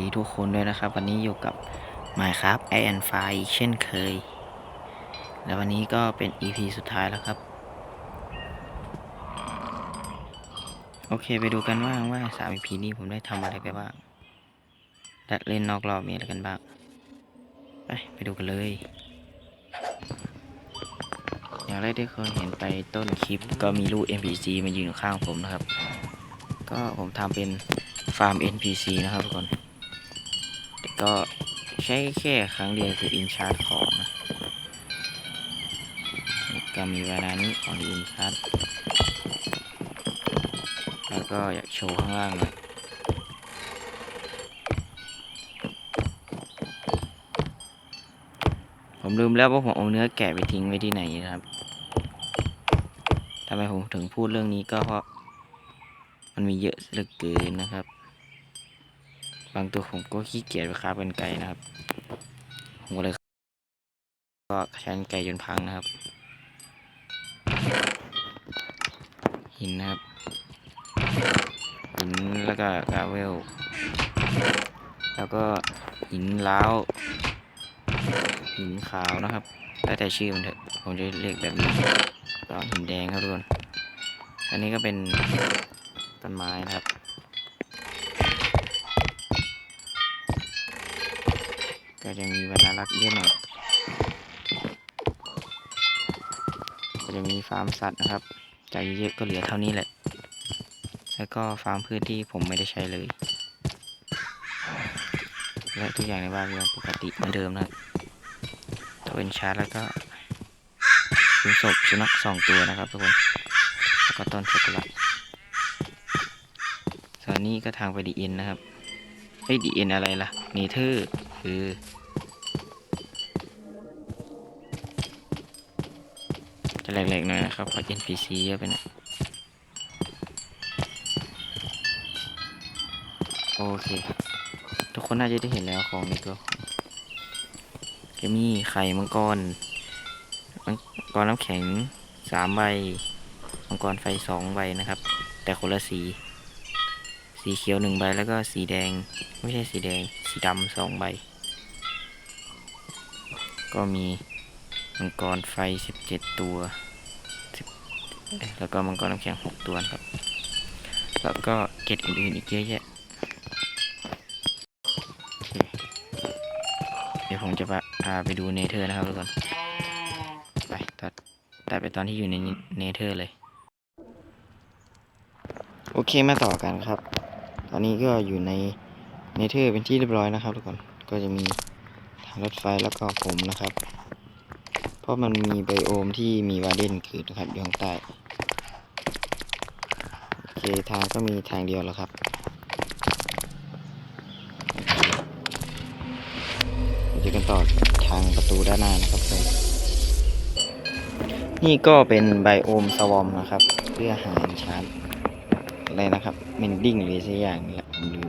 ดีทุกคนด้วยนะครับ วันนี้อยู่กับ Minecraft i and f i เช่นเคย และวันนี้ก็เป็น EP สุดท้ายแล้วครับ โอเคไปดูกันว่าว่าสาม EP นี้ผมได้ทำอะไรไปบ้างและเล่นนอกรอบมีอะไรกันบ้าง ไปไปดูกันเลย อย่างแรกที่เคยเห็นไปต้นคลิปก็มีลูก NPC มายืนอยู่ข้างผมนะครับ ก็ผมทำเป็นฟาร์ม NPC นะครับทุกคน ก็ใช้แค่ครั้งเดียวคืออินชาร์ของนะก็มีเวลานี้ของอินชาร์แล้วก็อยากโชว์ข้างล่างหน่อยผมลืมแล้วว่าผมเอาเนื้อแกะไปทิ้งไว้ที่ไหนนะครับทำไมผมถึงพูดเรื่องนี้ก็เพราะมันมีเยอะเหลือเกินนะครับ บางตัวผมก็ขี้เกียจไปคาบกันไกลนะครับ ผมก็เลย ก็ใช้กันไกลจนพังนะครับ หินนะครับ หินแล้วก็กราเวล แล้วก็หินล้าว หินขาวนะครับแล้วแต่ชื่อมันเถอะ ผมจะเรียกแบบนี้ก็หินแดงครับทุกคนอันนี้ก็เป็นต้นไม้นะครับ ก็จะมีบรรลักษ์เยอะหน่อยก็จะมีฟาร์มสัตว์นะครับใจเยอะก็เหลือเท่านี้แหละ แล้วก็ฟาร์มพืชที่ผมไม่ได้ใช้เลย และทุกอย่างในบ้านยังปกติเหมือนเดิมนะตัวเป็นชาร์แล้วก็เป็นศพสุนัขสองตัวนะครับทุกคน แล้วก็ต้นซากุระส่วนนี้ก็ทางไปดีเอ็นนะครับเฮ้ดีเอ็นอะไรล่ะเนเธอร์ คือจะแหลกๆหน่อยนะครับเพราะ NPC เยอะไปน่อยโอเค ทุกคนน่าจะได้เห็นแล้วของในตัวจะมีไข่มังกร มังกรน้ำแข็งสามใบ มังกรไฟสองใบนะครับ แต่คนละสี สีเขียวหนึ่งใบแล้วก็สีแดง ไม่ใช่สีแดง สีดำสองใบ ก็มีมังกรไฟสิบเจ็ดตัว แล้วก็มังกรน้ำแข็งหกตัวครับ แล้วก็เกตอื่นๆอีกเยอะแยะ เดี๋ยวผมจะพาไปดูเนเธอร์นะครับทุกคน ไปตัดตัดไปตอนที่อยู่ในเนเธอร์เลย โอเคมาต่อกันครับ ตอนนี้ก็อยู่ในเนเธอร์เป็นที่เรียบร้อยนะครับทุกคน ก็จะมี รถไฟแล้วก็ผมนะครับ เพราะมันมีไบโอมที่มีวาเดนเกิดนะครับอยู่ข้างใต้โอเคทางก็มีทางเดียวแล้วครับเราจะกันต่อทางประตูด้านหน้านะครับผมนี่ก็เป็นไบโอมสวอมนะครับ เพื่อหาชาร์อะไรนะครับเมนดิ้งหรือสักอย่างนี่แหละผมลืม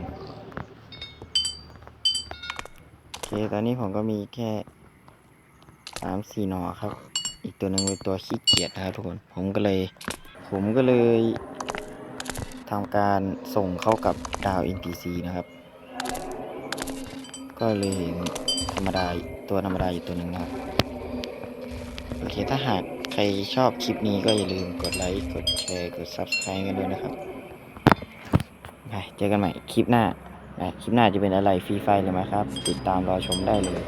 โอเค ตอนนี้ผมก็มีแค่สามสี่หนอครับ อีกตัวหนึ่งเป็นตัวขี้เกียจนะครับทุกคน ผมก็เลย ผมก็เลยทำการส่งเข้ากับดาว NPC นะครับ ก็เลยเห็นธรรมดาตัวธรรมดาอยู่ตัวหนึ่งนะครับ โอเค ถ้าหากใครชอบคลิปนี้ก็อย่าลืมกดไลค์ กดแชร์ กด Subscribe กันด้วยนะครับ ไป เจอกันใหม่คลิปหน้า คลิปหน้าจะเป็นอะไรฟรีไฟเลยไหมครับ ติดตามรอชมได้เลย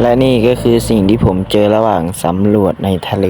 และนี่ก็คือสิ่งที่ผมเจอระหว่างสำรวจในทะเล